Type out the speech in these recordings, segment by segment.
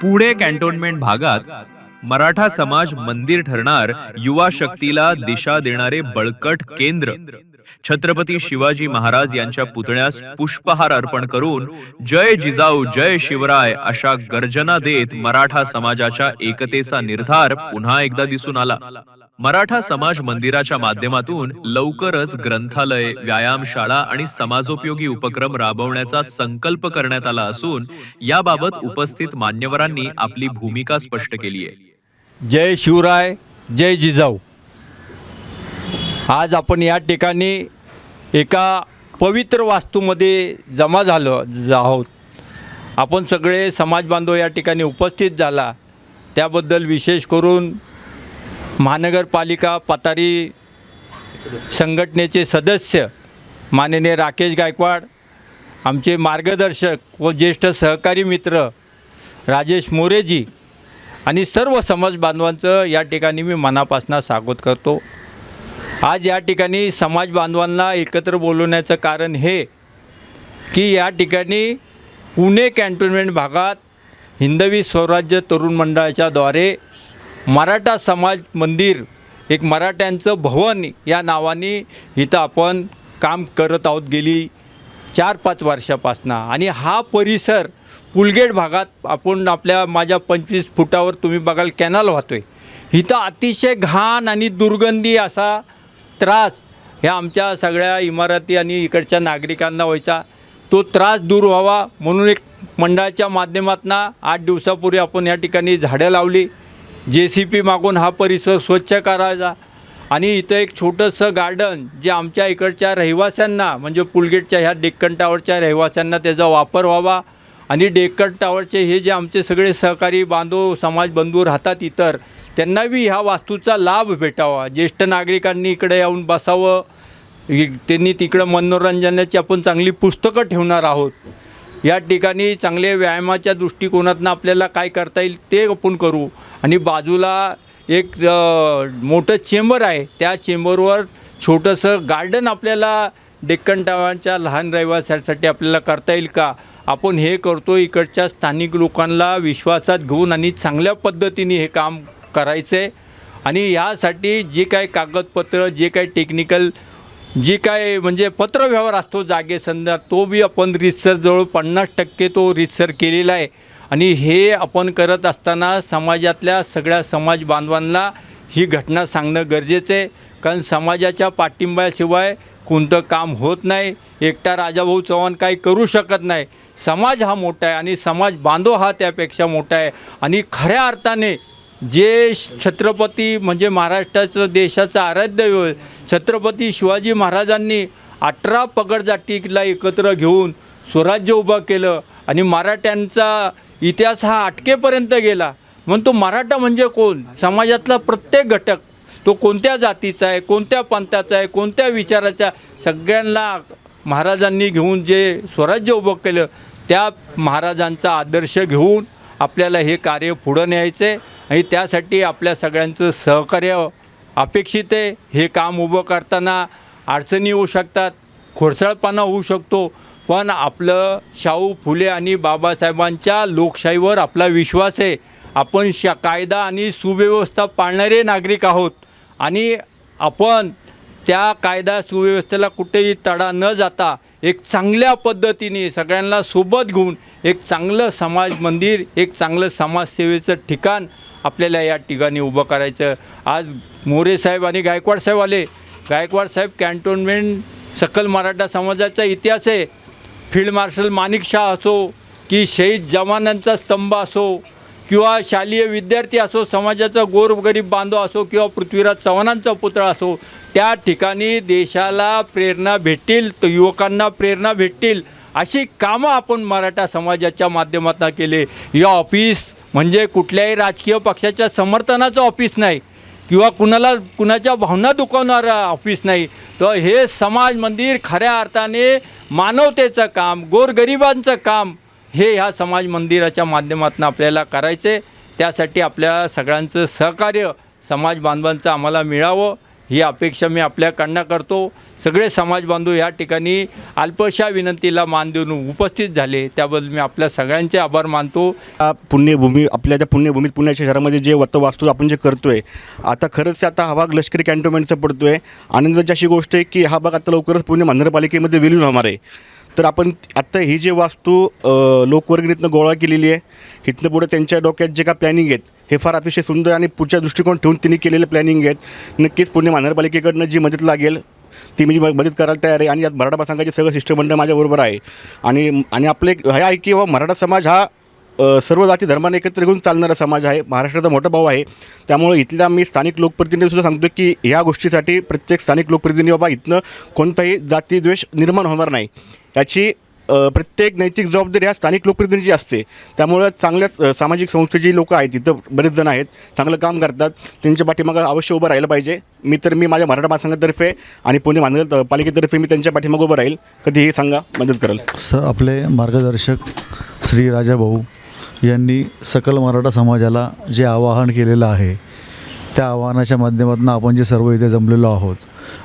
Pune cantonment भागात मराठा समाज मंदिर ठरणार युवा शक्तीला दिशा देणारे बळकट केंद्र. छत्रपती शिवाजी महाराज यांच्या पुतळ्यास पुष्पहार अर्पण करून जय जिजाऊ जय शिवराय अशा गर्जना देत मराठा समाजाच्या एकतेचा निर्धार पुन्हा एकदा दिसून आला. मराठा समाज मंदिराच्या माध्यमातून लवकरच ग्रंथालय व्यायामशाळा आणि समाजोपयोगी उपक्रम राबवण्याचा संकल्प करण्यात आला असून याबाबत उपस्थित मान्यवरांनी आपली भूमिका स्पष्ट केली आहे. जय शिवराय जय जिजाऊ. आज आपण या ठिकाणी एका पवित्र वास्तूमध्ये जमा झालो आहोत. आपण सगळे समाज बांधव या ठिकाणी उपस्थित झाला. त्याबद्दल विशेष करून महानगरपालिका पातारी संघटनेचे सदस्य माननीय राकेश गायकवाड आमचे मार्गदर्शक व ज्येष्ठ सहकारी मित्र राजेश मोरेजी आणि सर्व समाज बांधवांचं या ठिकाणी मी मनापासून स्वागत करतो. आज या ठिकाणी समाज बांधवांना एकत्र बोलवण्याचं कारण हे की या ठिकाणी पुणे कॅन्टोन्मेंट भागात हिंदवी स्वराज्य तरुण मंडळाच्याद्वारे मराठा समाज मंदिर एक मराठ्यांचं भवन या नावाने इथं आपण काम करत आहोत गेली चार पाच वर्षापासनं. आणि हा परिसर पुलगेट भागात आपण आपल्या माझ्या पंचवीस फुटावर तुम्ही बघाल कॅनल आहे इथं अतिशय घाण आणि दुर्गंधी असा त्रास ह्या आमच्या सगळ्या इमारती आणि इकडच्या नागरिकांना व्हायचा. तो त्रास दूर व्हावा म्हणून एक मंडळाच्या माध्यमातून आठ दिवसापूर्वी आपण या ठिकाणी झाडं लावली. जे सी पी मागून हा परिसर स्वच्छ करायचा. आणि इथं एक छोटंसं गार्डन जे आमच्या इकडच्या रहिवाशांना म्हणजे पुलगेटच्या ह्या डेक्कन टावरच्या रहिवाशांना त्याचा वापर व्हावा. आणि डेक्कन टावरचे हे जे आमचे सगळे सहकारी बांधव समाज बंधू राहतात इतर त्यांना बी ह्या वास्तूचा लाभ भेटावा. ज्येष्ठ नागरिकांनी इकडे येऊन बसावं. त्यांनी तिकडं मनोरंजनाची आपण चांगली पुस्तकं ठेवणार आहोत. या ठिकाणी चांगले व्यायामाच्या दृष्टिकोनातून आपल्याला काय करता येईल ते आपण करू. आणि बाजूला एक मोठं चेंबर आहे. त्या चेंबरवर छोटंसं गार्डन आपल्याला डेक्कन टावांच्या लहान रहिवाशांसाठी आपल्याला करता येईल का? आपण हे करतो इकडच्या स्थानिक लोकांना विश्वासात घेऊन आणि चांगल्या पद्धतीने हे काम करायचं आहे आणि यासाठी जे काही कागदपत्र जे काही टेक्निकल जी काय म्हणजे पत्रव्यवहार असतो जागेसंदर्भात तो बी आपण रितसर जवळ पन्नास टक्के तो रितसर केलेला आहे. आणि हे आपण करत असताना समाजातल्या सगळ्या समाज बांधवांना ही घटना सांगणं गरजेचं आहे. कारण समाजाच्या पाठिंब्याशिवाय कोणतं काम होत नाही. एकटा राजाभाऊ चव्हाण काही करू शकत नाही. समाज हा मोठा आहे आणि समाज बांधव हा त्यापेक्षा मोठा आहे. आणि खऱ्या अर्थाने जे छत्रपती म्हणजे महाराष्ट्राचं देशाचं आराध्यदैवत छत्रपती शिवाजी महाराजांनी अठरा पगडजातीला एकत्र घेऊन स्वराज्य उभं केलं आणि मराठ्यांचा इतिहास हा अटकेपर्यंत गेला. म्हणून तो मराठा म्हणजे कोण? समाजातला प्रत्येक घटक. तो कोणत्या जातीचा आहे कोणत्या पंथाचा आहे कोणत्या विचाराचा सगळ्यांना महाराजांनी घेऊन जे स्वराज्य उभं केलं त्या महाराजांचा आदर्श घेऊन आपल्याला हे कार्य पुढं न्यायचं आहे आणि त्यासाठी आपल्या सगळ्यांचं सहकार्य अपेक्षित आहे. हे काम उभं करताना अडचणी होऊ शकतात खोडसाळपणा होऊ शकतो पण आपलं शाहू फुले आणि बाबासाहेबांच्या लोकशाहीवर आपला विश्वास आहे. आपण शा कायदा आणि सुव्यवस्था पाळणारे नागरिक आहोत आणि आपण त्या कायदा सुव्यवस्थेला कुठेही तडा न जाता एक चांगल्या पद्धतीने सगळ्यांना सोबत घेऊन एक चांगलं समाज मंदिर एक चांगलं समाजसेवेचं ठिकाण आपल्याला या ठिकाणी उभं करायचं. आज मोरे साहेब आणि गायकवाड साहेब आले. गायकवाड साहेब कॅन्टोन्मेंट सकल मराठा समाजाचा इतिहास आहे. फील्ड मार्शल माणिक शाह असो की शहीद जवानांचा स्तंभ असो किंवा शालेय विद्यार्थी असो समाजाचा गोरगरीब बांधव असो किंवा पृथ्वीराज चव्हाणांचा पुत्र असो त्या ठिकाणी देशाला प्रेरणा भेटतील तर युवकांना प्रेरणा भेटतील अशी कामं आपण मराठा समाजाच्या माध्यमातून केले. या ऑफिस म्हणजे कुठल्याही राजकीय पक्षाच्या समर्थनाचं ऑफिस नाही. किंवा कुणाला कुणाच्या भावना दुखवणारं ऑफिस नाही. तर हे समाज मंदिर खऱ्या अर्थाने मानवतेचं काम गोरगरिबांचं काम हे ह्या समाज मंदिराच्या माध्यमातून आपल्याला करायचे त्यासाठी आपल्या सगळ्यांचं सहकार्य समाज बांधवांचं आम्हाला मिळावं. ही अपेक्षा मी आपल्याकडनं करतो. सगळे समाज बांधव या ठिकाणी अल्पशा विनंतीला मान देऊन उपस्थित झाले. त्याबद्दल मी आपल्या सगळ्यांचे आभार मानतो. पुण्यभूमी आपल्या त्या पुण्यभूमीत पुण्याच्या शहरामध्ये जे वत वास्तू आपण जे करतो आहे आता खरंच आता हा भाग लष्करी कँटोमेंटचं पडतो आहे आनंदाची अशी गोष्ट आहे की हा भाग आता लवकरच पुणे महानगरपालिकेमध्ये विलीन होणार आहे. तर आपण आत्ता ही जी वास्तू लोकवर्गणीतनं गोळा केलेली आहे इथनं पुढे त्यांच्या डोक्यात जे काय प्लॅनिंग आहेत हे फार अतिशय सुंदर आणि पुढच्या दृष्टिकोन ठेवून तिने केलेले प्लॅनिंग आहेत. नक्कीच पुणे महानगरपालिकेकडनं जी मदत लागेल ती मी म- मदत करायला तयार आहे. आणि यात मराठा संघाचे सगळं शिष्टमंडळ माझ्याबरोबर आहे. आणि आणि आपले एक हे आहे की बाबा हो, मराठा समाज हा सर्व जाती धर्माने एकत्र घेऊन चालणारा समाज आहे. महाराष्ट्राचा मोठा भाऊ आहे. त्यामुळे इथल्या मी स्थानिक लोकप्रतिनिधीसुद्धा सांगतो की ह्या गोष्टीसाठी प्रत्येक स्थानिक लोकप्रतिनिधी बाबा इथनं कोणताही जातीद्वेष निर्माण होणार नाही. याची प्रत्येक नैतिक जबाबदारी ह्या स्थानिक लोकप्रतिनिधीची असते त्यामुळं चांगल्या सामाजिक संस्थेची लोक आहेत तिथं बरेच जण आहेत चांगलं काम करतात त्यांच्या पाठीमागं अवश्य उभं राहिलं पाहिजे. मी तर मी माझ्या मराठा महासंघातर्फे आणि पुणे महानगरपालिकेतर्फे मी त्यांच्या पाठीमागं उभं राहील. कधीही सांगा मदत करेल. सर आपले मार्गदर्शक श्री राजाभाऊ यांनी सकल मराठा समाजाला जे आवाहन केलेलं आहे त्या आव्हानाच्या माध्यमातून आपण जे सर्व इथे जमलेलो आहोत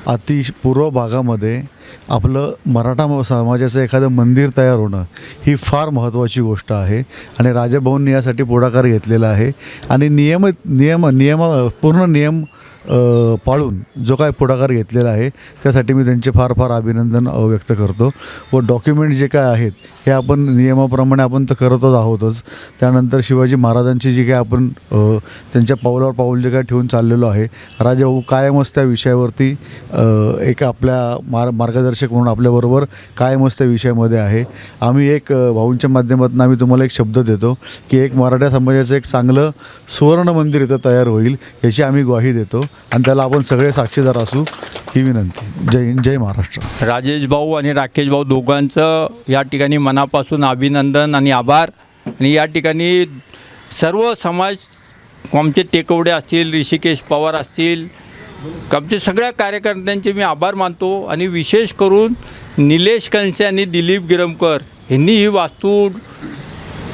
अति पूर्व भागामध्ये आपलं मराठा समाजाचं एखादं मंदिर तयार होणं ही फार महत्त्वाची गोष्ट आहे. आणि राजाभाऊंनी यासाठी पुढाकार घेतलेला आहे. आणि नियमित नियम नियम पूर्ण नियम पाळून जो काय पुढाकार घेतलेला आहे त्यासाठी मी त्यांचे फार फार अभिनंदन व्यक्त करतो. व डॉक्युमेंट जे काय आहेत हे आपण नियमाप्रमाणे आपण तर करतच आहोतच. त्यानंतर शिवाजी महाराजांची जी काय आपण त्यांच्या पावलावर पाऊल जे काय ठेवून चाललेलो आहे राजाभाऊ कायमच त्या विषयावरती एक आपल्या मार मार्गदर्शक म्हणून आपल्याबरोबर कायमच त्या विषयामध्ये आहे. आम्ही एक भाऊंच्या माध्यमातून आम्ही तुम्हाला एक शब्द देतो की एक मराठा समाजाचं एक चांगलं सुवर्ण मंदिर इथं तयार होईल याची आम्ही ग्वाही देतो. आणि त्याला आपण सगळे साक्षीदार असू ही विनंती. जय हिंद जय महाराष्ट्र. राजेश भाऊ आणि राकेश भाऊ दोघांचं या ठिकाणी मनापासून अभिनंदन आणि आभार. आणि या ठिकाणी सर्व समाज आमचे टेकवडे असतील ऋषिकेश पवार असतील आमचे सगळ्या कार्यकर्त्यांचे मी आभार मानतो. आणि विशेष करून निलेश कंसे आणि दिलीप गिरमकर यांनी ही वास्तू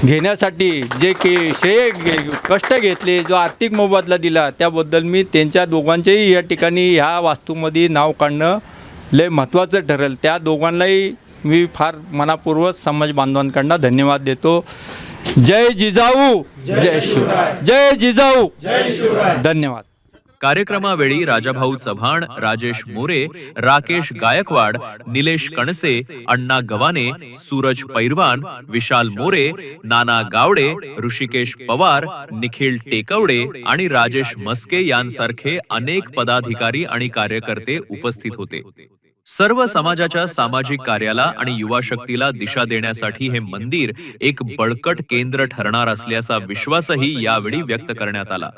घेण्यासाठी जे के श्रेय घे कष्ट घेतले जो आर्थिक मोबदला दिला त्याबद्दल मी त्यांच्या दोघांचेही या ठिकाणी ह्या वास्तूमध्ये नाव काढणं लय महत्त्वाचं ठरेल. त्या दोघांनाही मी फार मनापूर्वक समाज बांधवांकडनं धन्यवाद देतो. जय जिजाऊ. जय शिवराय. जय जिजाऊ. धन्यवाद. कार्यक्रमावेळी राजाभाऊ चव्हाण राजेश मोरे राकेश गायकवाड निलेश कणसे अण्णा गवाने सूरज पैरवान विशाल मोरे नाना गावडे ऋषिकेश पवार निखिल टेकवडे आणि राजेश मस्के यांसारखे अनेक पदाधिकारी आणि कार्यकर्ते उपस्थित होते. सर्व समाजाच्या सामाजिक कार्याला आणि युवा शक्तीला दिशा देण्यासाठी हे मंदिर एक बळकट केंद्र ठरणार असल्याचा विश्वासही यावेळी व्यक्त करण्यात आला.